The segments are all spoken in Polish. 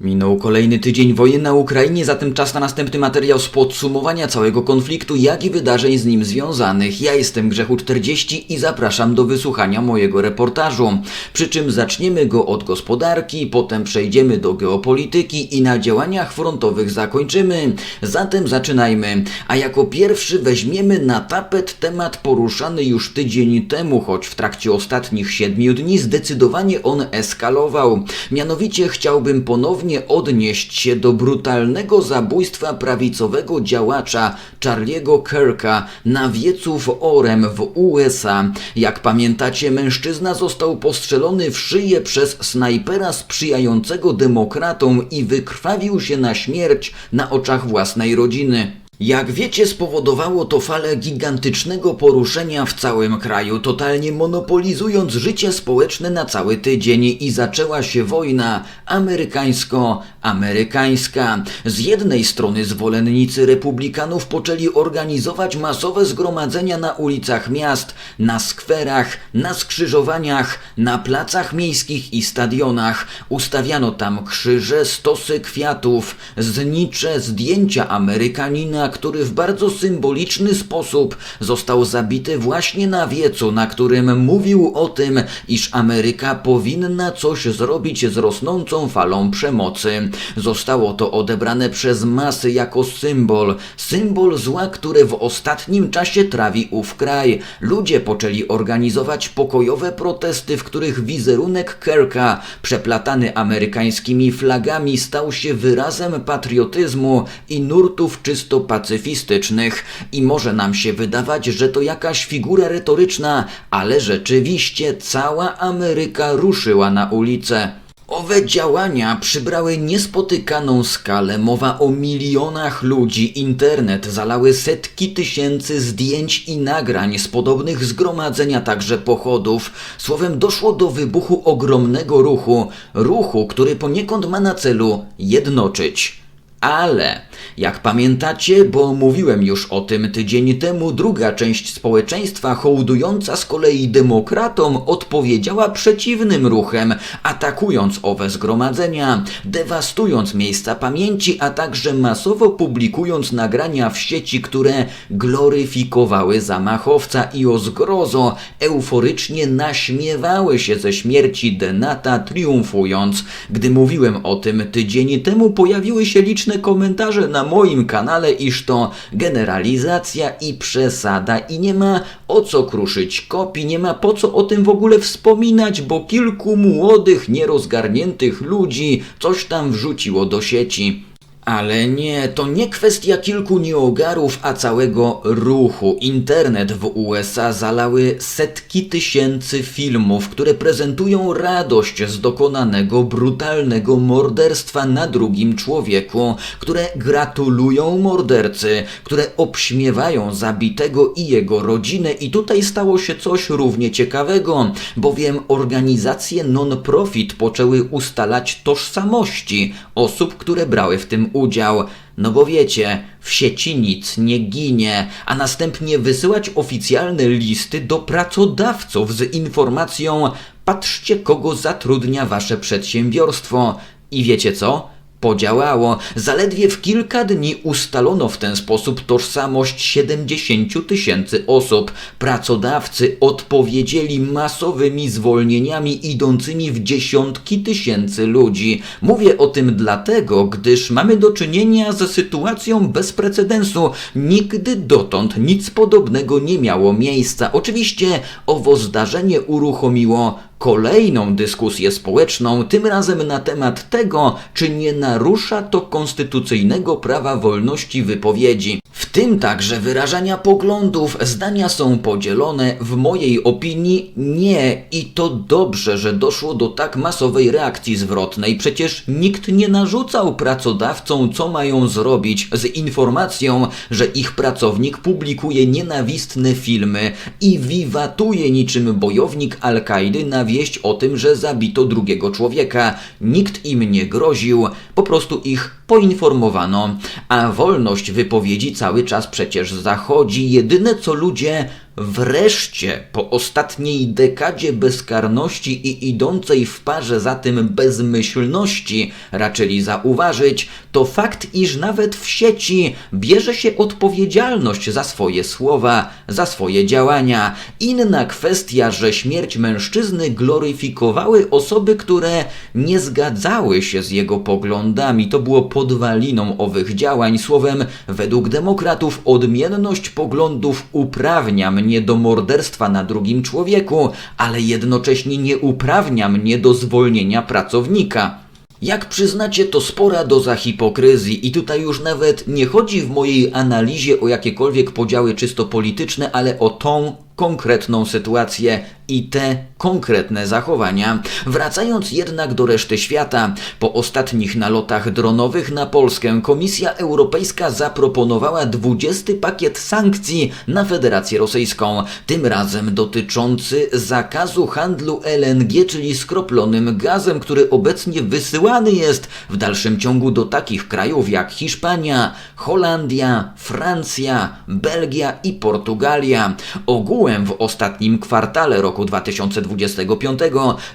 Minął kolejny tydzień wojny na Ukrainie, zatem czas na następny materiał z podsumowania całego konfliktu, jak i wydarzeń z nim związanych. Ja jestem Grzechu 40 i zapraszam do wysłuchania mojego reportażu. Przy czym zaczniemy go od gospodarki, potem przejdziemy do geopolityki i na działaniach frontowych zakończymy. Zatem zaczynajmy. A jako pierwszy weźmiemy na tapet temat poruszany już tydzień temu, choć w trakcie ostatnich siedmiu dni zdecydowanie on eskalował. Mianowicie chciałbym ponownie odnieść się do brutalnego zabójstwa prawicowego działacza Charlie'ego Kirka na wiecu w Orem w USA. Jak pamiętacie, mężczyzna został postrzelony w szyję przez snajpera sprzyjającego demokratom i wykrwawił się na śmierć na oczach własnej rodziny. Jak wiecie, spowodowało to falę gigantycznego poruszenia w całym kraju, totalnie monopolizując życie społeczne na cały tydzień i zaczęła się wojna amerykańsko-amerykańska. Z jednej strony zwolennicy republikanów poczęli organizować masowe zgromadzenia na ulicach miast, na skwerach, na skrzyżowaniach, na placach miejskich i stadionach. Ustawiano tam krzyże, stosy kwiatów, znicze zdjęcia Amerykanina, który w bardzo symboliczny sposób został zabity właśnie na wiecu, na którym mówił o tym, iż Ameryka powinna coś zrobić z rosnącą falą przemocy. Zostało to odebrane przez masy jako symbol, symbol zła, które w ostatnim czasie trawi ów kraj. Ludzie poczęli organizować pokojowe protesty, w których wizerunek Kirka, przeplatany amerykańskimi flagami, stał się wyrazem patriotyzmu i nurtów czysto pacyfistycznych. I może nam się wydawać, że to jakaś figura retoryczna, ale rzeczywiście cała Ameryka ruszyła na ulicę. Owe działania przybrały niespotykaną skalę. Mowa o milionach ludzi. Internet zalały setki tysięcy zdjęć i nagrań z podobnych zgromadzeń, a także pochodów. Słowem, doszło do wybuchu ogromnego ruchu. Ruchu, który poniekąd ma na celu jednoczyć. Ale, jak pamiętacie, bo mówiłem już o tym tydzień temu, druga część społeczeństwa hołdująca z kolei demokratom odpowiedziała przeciwnym ruchem, atakując owe zgromadzenia, dewastując miejsca pamięci, a także masowo publikując nagrania w sieci, które gloryfikowały zamachowca i o zgrozo euforycznie naśmiewały się ze śmierci Denata, triumfując. Gdy mówiłem o tym tydzień temu, pojawiły się liczne komentarze na moim kanale, iż to generalizacja i przesada i nie ma o co kruszyć kopii, nie ma po co o tym w ogóle wspominać, bo kilku młodych, nierozgarniętych ludzi coś tam wrzuciło do sieci. Ale nie, to nie kwestia kilku nieogarów, a całego ruchu. Internet w USA zalały setki tysięcy filmów, które prezentują radość z dokonanego brutalnego morderstwa na drugim człowieku, które gratulują mordercy, które obśmiewają zabitego i jego rodzinę. I tutaj stało się coś równie ciekawego, bowiem organizacje non-profit poczęły ustalać tożsamości osób, które brały w tym udział. No bo wiecie, w sieci nic nie ginie, a następnie wysyłać oficjalne listy do pracodawców z informacją: patrzcie, kogo zatrudnia wasze przedsiębiorstwo. I wiecie co? Podziałało. Zaledwie w kilka dni ustalono w ten sposób tożsamość 70 tysięcy osób. Pracodawcy odpowiedzieli masowymi zwolnieniami idącymi w dziesiątki tysięcy ludzi. Mówię o tym dlatego, gdyż mamy do czynienia ze sytuacją bez precedensu. Nigdy dotąd nic podobnego nie miało miejsca. Oczywiście owo zdarzenie uruchomiło kolejną dyskusję społeczną, tym razem na temat tego, czy nie narusza to konstytucyjnego prawa wolności wypowiedzi. W tym także wyrażania poglądów zdania są podzielone. W mojej opinii nie i to dobrze, że doszło do tak masowej reakcji zwrotnej. Przecież nikt nie narzucał pracodawcom, co mają zrobić z informacją, że ich pracownik publikuje nienawistne filmy i wiwatuje niczym bojownik Al-Kaidy na wieść o tym, że zabito drugiego człowieka. Nikt im nie groził, po prostu ich poinformowano, a wolność wypowiedzi cały czas przecież zachodzi. Jedyne co ludzie wreszcie po ostatniej dekadzie bezkarności i idącej w parze za tym bezmyślności raczyli zauważyć, to fakt, iż nawet w sieci bierze się odpowiedzialność za swoje słowa, za swoje działania. Inna kwestia, że śmierć mężczyzny gloryfikowały osoby, które nie zgadzały się z jego poglądami. To było podwaliną owych działań. Słowem, według demokratów odmienność poglądów uprawnia mnie do morderstwa na drugim człowieku, ale jednocześnie nie uprawnia mnie do zwolnienia pracownika. Jak przyznacie, to spora doza hipokryzji i tutaj już nawet nie chodzi w mojej analizie o jakiekolwiek podziały czysto polityczne, ale o tą konkretną sytuację i te konkretne zachowania. Wracając jednak do reszty świata, po ostatnich nalotach dronowych na Polskę Komisja Europejska zaproponowała 20 pakiet sankcji na Federację Rosyjską, tym razem dotyczący zakazu handlu LNG, czyli skroplonym gazem, który obecnie wysyłany jest w dalszym ciągu do takich krajów jak Hiszpania, Holandia, Francja, Belgia i Portugalia. Ogółem w ostatnim kwartale roku 2025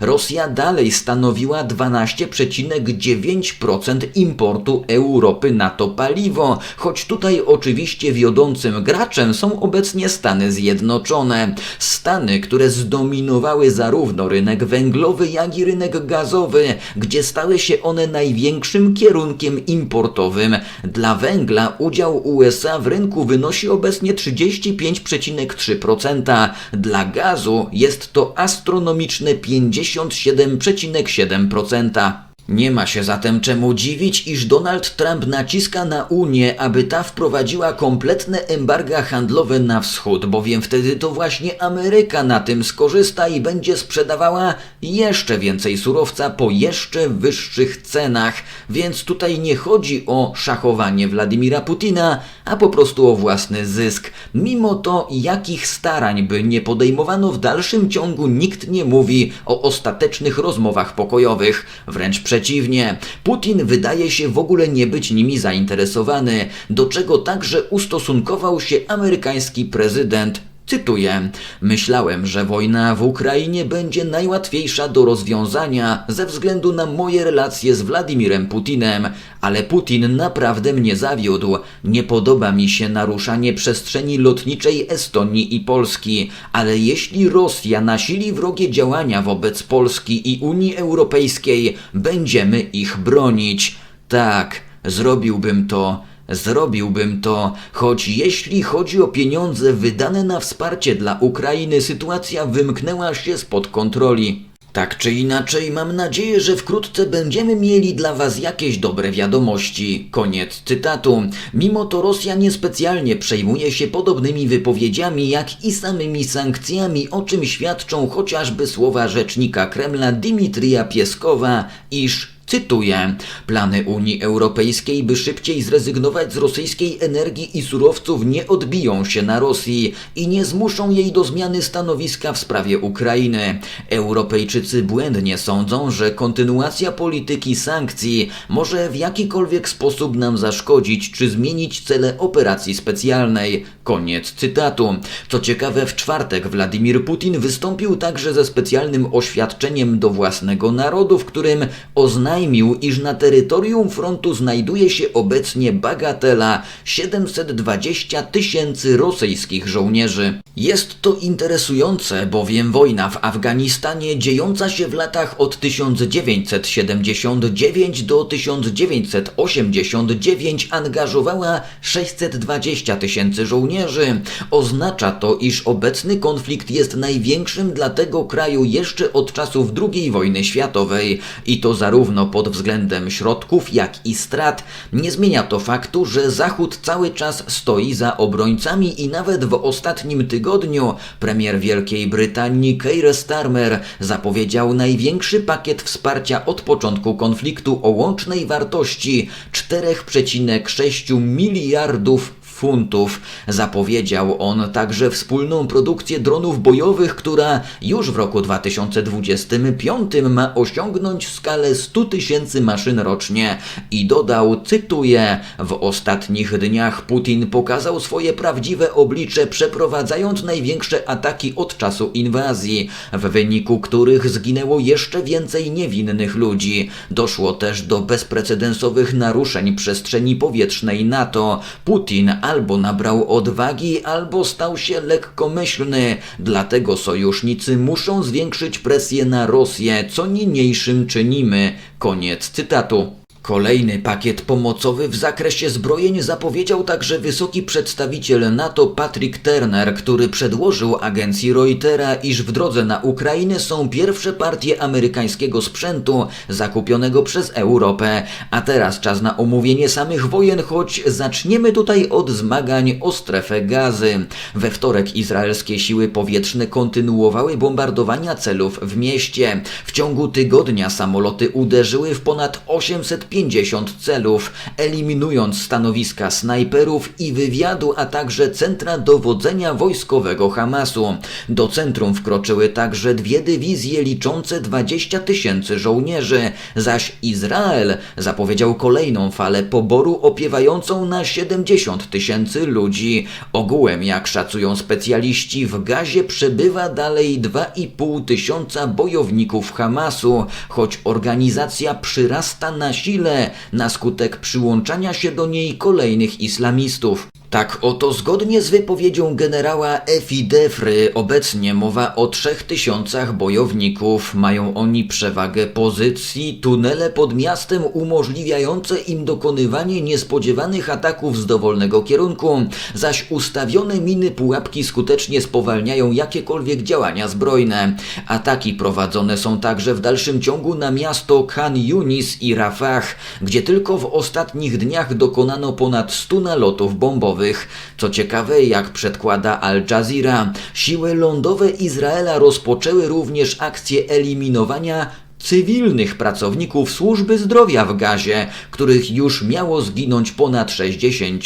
Rosja dalej stanowiła 12,9% importu Europy na to paliwo, choć tutaj oczywiście wiodącym graczem są obecnie Stany Zjednoczone. Stany, które zdominowały zarówno rynek węglowy, jak i rynek gazowy, gdzie stały się one największym kierunkiem importowym. Dla węgla udział USA w rynku wynosi obecnie 35,3%. Dla gazu jest to astronomiczne 57,7%. Nie ma się zatem czemu dziwić, iż Donald Trump naciska na Unię, aby ta wprowadziła kompletne embarga handlowe na wschód, bowiem wtedy to właśnie Ameryka na tym skorzysta i będzie sprzedawała jeszcze więcej surowca po jeszcze wyższych cenach. Więc tutaj nie chodzi o szachowanie Władimira Putina, a po prostu o własny zysk. Mimo to, jakich starań by nie podejmowano w dalszym ciągu, nikt nie mówi o ostatecznych rozmowach pokojowych. Wręcz przeciwnie, Putin wydaje się w ogóle nie być nimi zainteresowany, do czego także ustosunkował się amerykański prezydent Cytuję: Myślałem, że wojna w Ukrainie będzie najłatwiejsza do rozwiązania ze względu na moje relacje z Władimirem Putinem, ale Putin naprawdę mnie zawiódł. Nie podoba mi się naruszanie przestrzeni lotniczej Estonii i Polski, ale jeśli Rosja nasili wrogie działania wobec Polski i Unii Europejskiej, będziemy ich bronić. Tak, zrobiłbym to. Zrobiłbym to, choć jeśli chodzi o pieniądze wydane na wsparcie dla Ukrainy, sytuacja wymknęła się spod kontroli. Tak czy inaczej, mam nadzieję, że wkrótce będziemy mieli dla Was jakieś dobre wiadomości. Koniec cytatu. Mimo to Rosja niespecjalnie przejmuje się podobnymi wypowiedziami, jak i samymi sankcjami, o czym świadczą chociażby słowa rzecznika Kremla Dimitrija Pieskowa, iż Cytuję: Plany Unii Europejskiej, by szybciej zrezygnować z rosyjskiej energii i surowców, nie odbiją się na Rosji i nie zmuszą jej do zmiany stanowiska w sprawie Ukrainy. Europejczycy błędnie sądzą, że kontynuacja polityki sankcji może w jakikolwiek sposób nam zaszkodzić czy zmienić cele operacji specjalnej. Koniec cytatu. Co ciekawe, w czwartek Władimir Putin wystąpił także ze specjalnym oświadczeniem do własnego narodu, w którym oznajmił, oznajmił, iż na terytorium frontu znajduje się obecnie bagatela 720 tysięcy rosyjskich żołnierzy. Jest to interesujące, bowiem wojna w Afganistanie dziejąca się w latach od 1979 do 1989 angażowała 620 tysięcy żołnierzy. Oznacza to, iż obecny konflikt jest największym dla tego kraju jeszcze od czasów II wojny światowej i to zarówno pod względem środków, jak i strat. Nie zmienia to faktu, że Zachód cały czas stoi za obrońcami i nawet w ostatnim tygodniu premier Wielkiej Brytanii Keir Starmer zapowiedział największy pakiet wsparcia od początku konfliktu o łącznej wartości 4,6 miliardów funtów. Zapowiedział on także wspólną produkcję dronów bojowych, która już w roku 2025 ma osiągnąć skalę 100 tysięcy maszyn rocznie i dodał, cytuję, w ostatnich dniach Putin pokazał swoje prawdziwe oblicze przeprowadzając największe ataki od czasu inwazji, w wyniku których zginęło jeszcze więcej niewinnych ludzi. Doszło też do bezprecedensowych naruszeń przestrzeni powietrznej NATO. Putin albo nabrał odwagi, albo stał się lekkomyślny. Dlatego sojusznicy muszą zwiększyć presję na Rosję, co niniejszym czynimy. Koniec cytatu. Kolejny pakiet pomocowy w zakresie zbrojeń zapowiedział także wysoki przedstawiciel NATO Patrick Turner, który przedłożył agencji Reutera, iż w drodze na Ukrainę są pierwsze partie amerykańskiego sprzętu zakupionego przez Europę. A teraz czas na omówienie samych wojen, choć zaczniemy tutaj od zmagań o strefę gazy. We wtorek izraelskie siły powietrzne kontynuowały bombardowania celów w mieście. W ciągu tygodnia samoloty uderzyły w ponad 800 50 celów, eliminując stanowiska snajperów i wywiadu, a także centra dowodzenia wojskowego Hamasu. Do centrum wkroczyły także dwie dywizje liczące 20 tysięcy żołnierzy, zaś Izrael zapowiedział kolejną falę poboru opiewającą na 70 tysięcy ludzi. Ogółem, jak szacują specjaliści, w gazie przebywa dalej 2,5 tysiąca bojowników Hamasu, choć organizacja przyrasta na sile na skutek przyłączania się do niej kolejnych islamistów. Tak oto zgodnie z wypowiedzią generała Efi Defry obecnie mowa o trzech tysiącach bojowników. Mają oni przewagę pozycji, tunele pod miastem umożliwiające im dokonywanie niespodziewanych ataków z dowolnego kierunku, zaś ustawione miny pułapki skutecznie spowalniają jakiekolwiek działania zbrojne. Ataki prowadzone są także w dalszym ciągu na miasto Khan Yunis i Rafah, gdzie tylko w ostatnich dniach dokonano ponad 100 nalotów bombowych. Co ciekawe, jak przedkłada Al Jazeera, siły lądowe Izraela rozpoczęły również akcję eliminowania cywilnych pracowników służby zdrowia w gazie, których już miało zginąć ponad 60,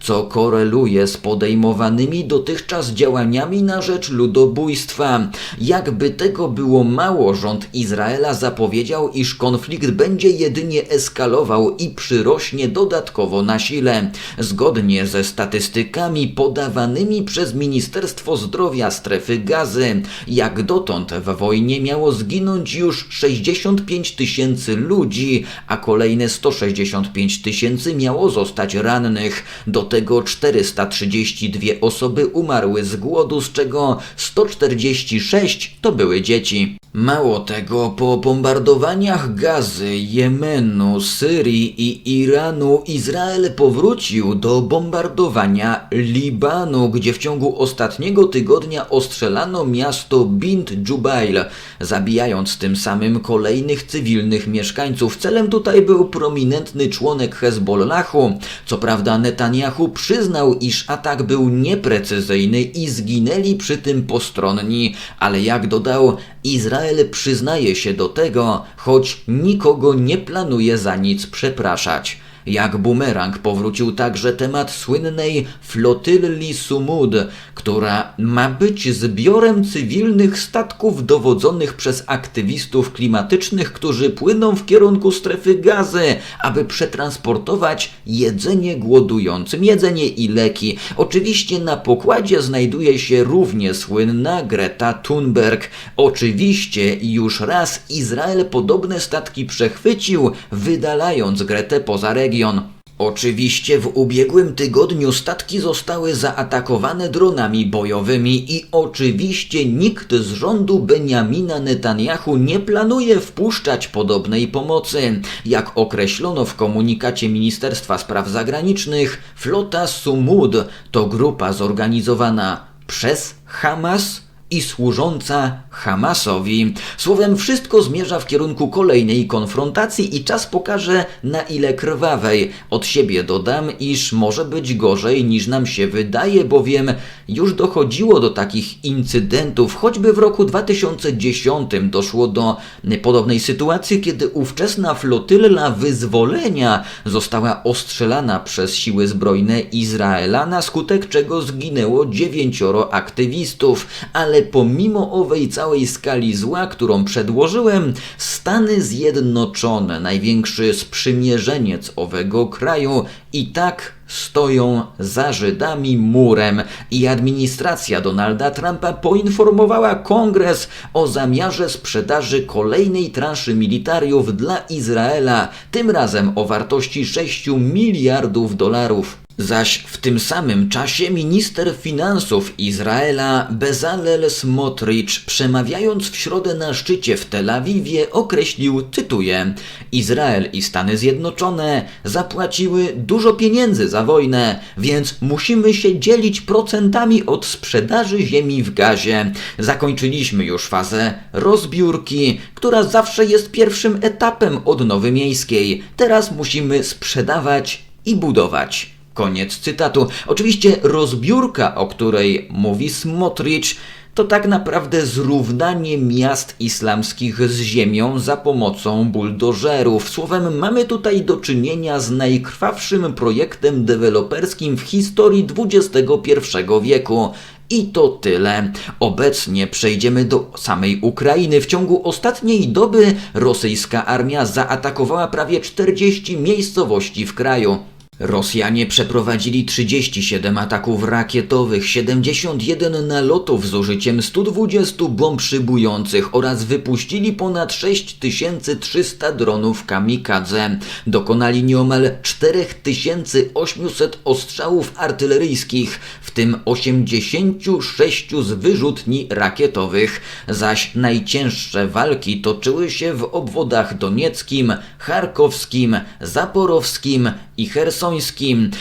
co koreluje z podejmowanymi dotychczas działaniami na rzecz ludobójstwa. Jakby tego było mało, rząd Izraela zapowiedział, iż konflikt będzie jedynie eskalował i przyrośnie dodatkowo na sile. Zgodnie ze statystykami podawanymi przez Ministerstwo Zdrowia strefy gazy, jak dotąd w wojnie miało zginąć już 60 65 tysięcy ludzi, a kolejne 165 tysięcy miało zostać rannych. Do tego 432 osoby umarły z głodu, z czego 146 to były dzieci. Mało tego, po bombardowaniach Gazy, Jemenu, Syrii i Iranu Izrael powrócił do bombardowania Libanu, gdzie w ciągu ostatniego tygodnia ostrzelano miasto Bint Jubail, zabijając tym samym kolejnych cywilnych mieszkańców. Celem tutaj był prominentny członek Hezbollahu. Co prawda Netanyahu przyznał, iż atak był nieprecyzyjny i zginęli przy tym postronni, ale jak dodał, Izrael przyznaje się do tego, choć nikogo nie planuje za nic przepraszać. Jak bumerang powrócił także temat słynnej flotylli Sumud, która ma być zbiorem cywilnych statków dowodzonych przez aktywistów klimatycznych, którzy płyną w kierunku strefy gazy, aby przetransportować jedzenie głodującym, jedzenie i leki. Oczywiście na pokładzie znajduje się równie słynna Greta Thunberg. Oczywiście już raz Izrael podobne statki przechwycił, wydalając Gretę poza region region. Oczywiście w ubiegłym tygodniu statki zostały zaatakowane dronami bojowymi i oczywiście nikt z rządu Benjamina Netanyahu nie planuje wpuszczać podobnej pomocy. Jak określono w komunikacie Ministerstwa Spraw Zagranicznych, flota Sumud to grupa zorganizowana przez Hamas i służąca Hamasowi. Słowem, wszystko zmierza w kierunku kolejnej konfrontacji i czas pokaże na ile krwawej. Od siebie dodam, iż może być gorzej niż nam się wydaje, bowiem już dochodziło do takich incydentów, choćby w roku 2010 doszło do podobnej sytuacji, kiedy ówczesna flotylla wyzwolenia została ostrzelana przez siły zbrojne Izraela, na skutek czego zginęło dziewięcioro aktywistów, ale pomimo owej całej skali zła, którą przedłożyłem, Stany Zjednoczone, największy sprzymierzeniec owego kraju, i tak stoją za Żydami murem i administracja Donalda Trumpa poinformowała kongres o zamiarze sprzedaży kolejnej transzy militariów dla Izraela, tym razem o wartości 6 miliardów dolarów. Zaś w tym samym czasie minister finansów Izraela Bezalel Smotrich, przemawiając w środę na szczycie w Tel Awiwie, określił, cytuję, Izrael i Stany Zjednoczone zapłaciły dużo pieniędzy za wojnę, więc musimy się dzielić procentami od sprzedaży ziemi w gazie. Zakończyliśmy już fazę rozbiórki, która zawsze jest pierwszym etapem odnowy miejskiej. Teraz musimy sprzedawać i budować. Koniec cytatu. Oczywiście rozbiórka, o której mówi Smotrich, to tak naprawdę zrównanie miast islamskich z ziemią za pomocą buldożerów. Słowem, mamy tutaj do czynienia z najkrwawszym projektem deweloperskim w historii XXI wieku. I to tyle. Obecnie przejdziemy do samej Ukrainy. W ciągu ostatniej doby rosyjska armia zaatakowała prawie 40 miejscowości w kraju. Rosjanie przeprowadzili 37 ataków rakietowych, 71 nalotów z użyciem 120 bomb szybujących oraz wypuścili ponad 6300 dronów kamikadze. Dokonali nieomal 4800 ostrzałów artyleryjskich, w tym 86 z wyrzutni rakietowych, zaś najcięższe walki toczyły się w obwodach donieckim, charkowskim, zaporowskim i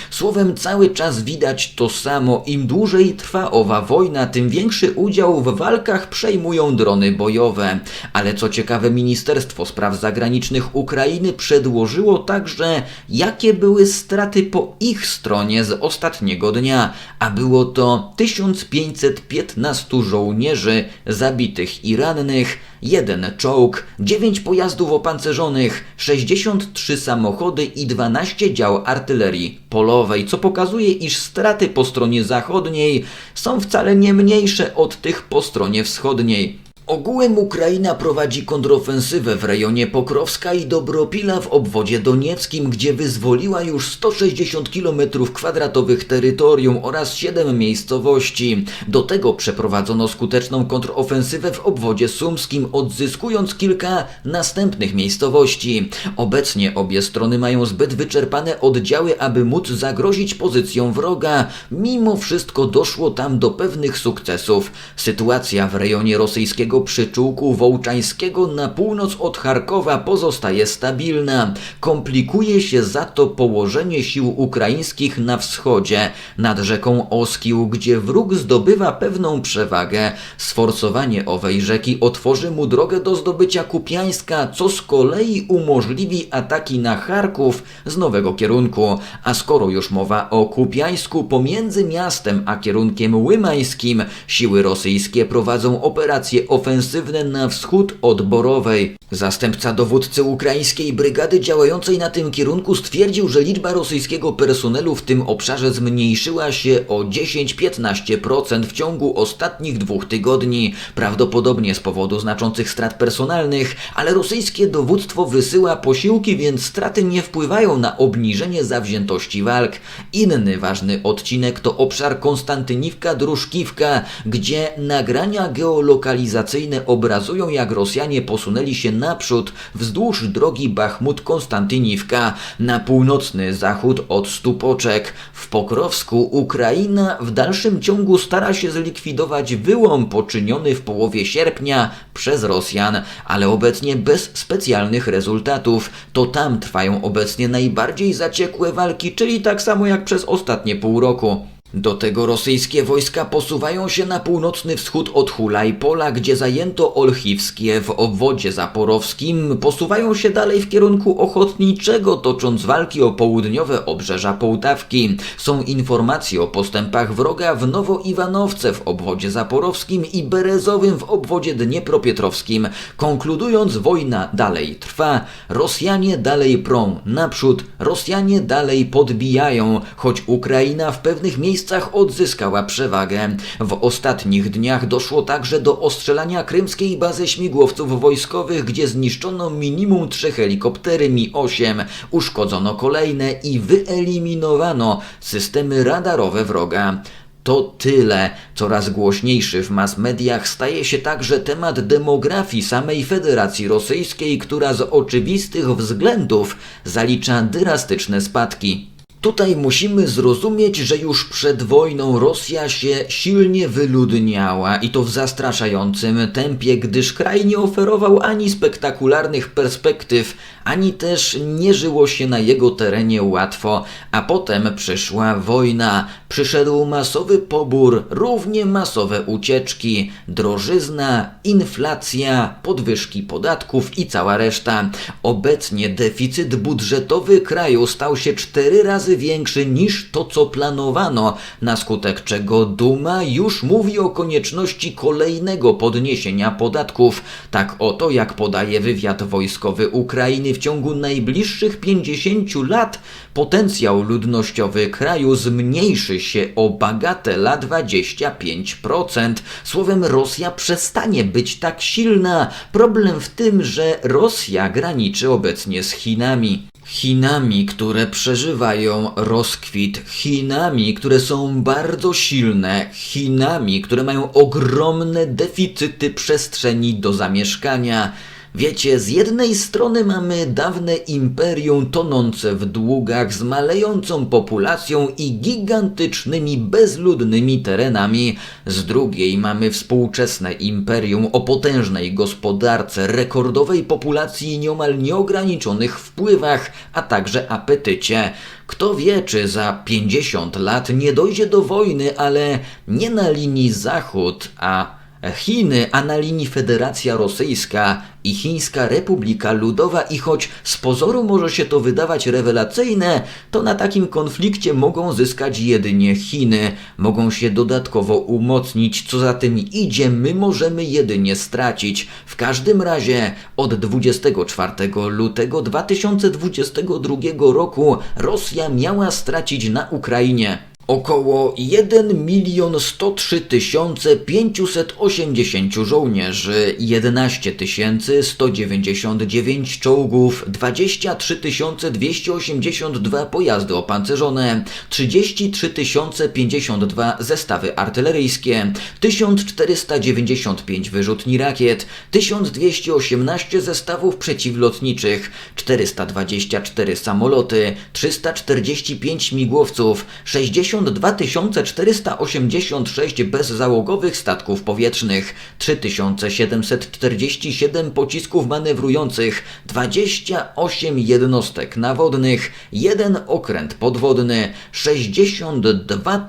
Słowem, cały czas widać to samo. Im dłużej trwa owa wojna, tym większy udział w walkach przejmują drony bojowe. Ale co ciekawe, Ministerstwo Spraw Zagranicznych Ukrainy przedłożyło także, jakie były straty po ich stronie z ostatniego dnia, a było to 1515 żołnierzy zabitych i rannych, jeden czołg, 9 pojazdów opancerzonych, 63 samochody i 12 dział artylerii polowej, co pokazuje, iż straty po stronie zachodniej są wcale nie mniejsze od tych po stronie wschodniej. Ogółem Ukraina prowadzi kontrofensywę w rejonie Pokrowska i Dobropila w obwodzie donieckim, gdzie wyzwoliła już 160 km2 terytorium oraz 7 miejscowości. Do tego przeprowadzono skuteczną kontrofensywę w obwodzie sumskim, odzyskując kilka następnych miejscowości. Obecnie obie strony mają zbyt wyczerpane oddziały, aby móc zagrozić pozycją wroga. Mimo wszystko doszło tam do pewnych sukcesów. Sytuacja w rejonie rosyjskiego przyczółku wołczańskiego na północ od Charkowa pozostaje stabilna. Komplikuje się za to położenie sił ukraińskich na wschodzie, nad rzeką Oskił, gdzie wróg zdobywa pewną przewagę. Sforcowanie owej rzeki otworzy mu drogę do zdobycia Kupiańska, co z kolei umożliwi ataki na Charków z nowego kierunku. A skoro już mowa o Kupiańsku pomiędzy miastem a kierunkiem łymańskim, siły rosyjskie prowadzą operację ofensywną ofensywne na wschód od Borowej. Zastępca dowódcy ukraińskiej brygady działającej na tym kierunku stwierdził, że liczba rosyjskiego personelu w tym obszarze zmniejszyła się o 10-15% w ciągu ostatnich dwóch tygodni, prawdopodobnie z powodu znaczących strat personalnych, ale rosyjskie dowództwo wysyła posiłki, więc straty nie wpływają na obniżenie zawziętości walk. Inny ważny odcinek to obszar Konstantyniwka-Druszkiwka, gdzie nagrania geolokalizacyjne obrazują jak Rosjanie posunęli się naprzód wzdłuż drogi Bachmut-Konstantyniwka na północny zachód od Stupoczek. W Pokrowsku Ukraina w dalszym ciągu stara się zlikwidować wyłom poczyniony w połowie sierpnia przez Rosjan, ale obecnie bez specjalnych rezultatów. To tam trwają obecnie najbardziej zaciekłe walki, czyli tak samo jak przez ostatnie pół roku. Do tego rosyjskie wojska posuwają się na północny wschód od Hulajpola, gdzie zajęto Olchiwskie w obwodzie zaporowskim, posuwają się dalej w kierunku Ochotniczego, tocząc walki o południowe obrzeża Połtawki. Są informacje o postępach wroga w Nowoiwanowce w obwodzie zaporowskim i Berezowym w obwodzie dniepropietrowskim. Konkludując, wojna dalej trwa, Rosjanie dalej prą naprzód, Rosjanie dalej podbijają, choć Ukraina w pewnych miejscach odzyskała przewagę. W ostatnich dniach doszło także do ostrzelania krymskiej bazy śmigłowców wojskowych, gdzie zniszczono minimum trzy helikoptery Mi-8, uszkodzono kolejne i wyeliminowano systemy radarowe wroga. To tyle. Coraz głośniejszy w mass mediach staje się także temat demografii samej Federacji Rosyjskiej, która z oczywistych względów zalicza drastyczne spadki. Tutaj musimy zrozumieć, że już przed wojną Rosja się silnie wyludniała i to w zastraszającym tempie, gdyż kraj nie oferował ani spektakularnych perspektyw, ani też nie żyło się na jego terenie łatwo, a potem przyszła wojna, przyszedł masowy pobór, równie masowe ucieczki, drożyzna, inflacja, podwyżki podatków i cała reszta. Obecnie deficyt budżetowy kraju stał się cztery razy większy niż to, co planowano, na skutek czego Duma już mówi o konieczności kolejnego podniesienia podatków. Tak oto, jak podaje wywiad wojskowy Ukrainy, w ciągu najbliższych 50 lat potencjał ludnościowy kraju zmniejszy się o bagatela 25%. Słowem, Rosja przestanie być tak silna. Problem w tym, że Rosja graniczy obecnie z Chinami. Chinami, które przeżywają rozkwit, Chinami, które są bardzo silne, Chinami, które mają ogromne deficyty przestrzeni do zamieszkania. Wiecie, z jednej strony mamy dawne imperium tonące w długach z malejącą populacją i gigantycznymi bezludnymi terenami, z drugiej mamy współczesne imperium o potężnej gospodarce, rekordowej populacji nieomal nieograniczonych wpływach, a także apetycie. Kto wie, czy za 50 lat nie dojdzie do wojny, ale nie na linii Zachód, a Chiny, a na linii Federacja Rosyjska i Chińska Republika Ludowa. I choć z pozoru może się to wydawać rewelacyjne, to na takim konflikcie mogą zyskać jedynie Chiny, mogą się dodatkowo umocnić, co za tym idzie, my możemy jedynie stracić. W każdym razie od 24 lutego 2022 roku Rosja miała stracić na Ukrainie Około 1 milion 103 tysiące 580 żołnierzy, 11 tysięcy 199 czołgów, 23 tysiące 282 pojazdy opancerzone, 33 tysiące 52 zestawy artyleryjskie, 1495 wyrzutni rakiet, 1218 zestawów przeciwlotniczych, 424 samoloty, 345 śmigłowców, 60 52 486 bezzałogowych statków powietrznych, 3747 pocisków manewrujących, 28 jednostek nawodnych, jeden okręt podwodny, 62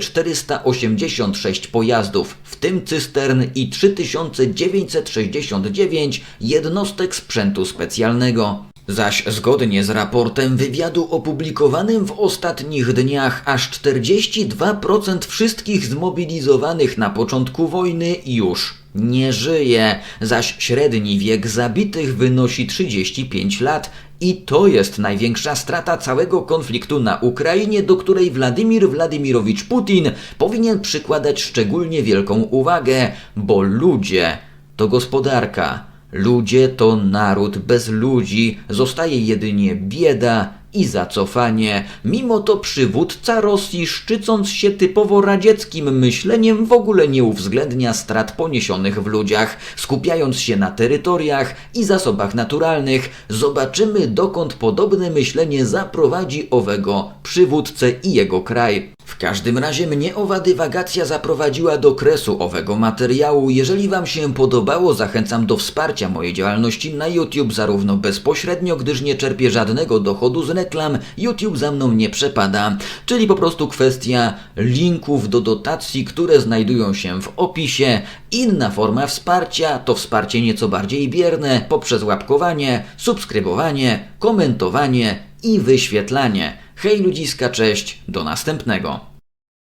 486 pojazdów, w tym cystern i 3969 jednostek sprzętu specjalnego. Zaś zgodnie z raportem wywiadu opublikowanym w ostatnich dniach, aż 42% wszystkich zmobilizowanych na początku wojny już nie żyje, zaś średni wiek zabitych wynosi 35 lat i to jest największa strata całego konfliktu na Ukrainie, do której Władimir Władimirowicz Putin powinien przykładać szczególnie wielką uwagę, bo ludzie to gospodarka. Ludzie to naród bez ludzi, zostaje jedynie bieda i zacofanie. Mimo to przywódca Rosji, szczycąc się typowo radzieckim myśleniem, w ogóle nie uwzględnia strat poniesionych w ludziach. Skupiając się na terytoriach i zasobach naturalnych, zobaczymy dokąd podobne myślenie zaprowadzi owego przywódcę i jego kraj. W każdym razie mnie owa dywagacja zaprowadziła do kresu owego materiału. Jeżeli Wam się podobało, zachęcam do wsparcia mojej działalności na YouTube zarówno bezpośrednio, gdyż nie czerpię żadnego dochodu z reklam, YouTube za mną nie przepada. Czyli po prostu kwestia linków do dotacji, które znajdują się w opisie. Inna forma wsparcia to wsparcie nieco bardziej bierne poprzez łapkowanie, subskrybowanie, komentowanie i wyświetlanie. Hej ludziska, cześć, do następnego.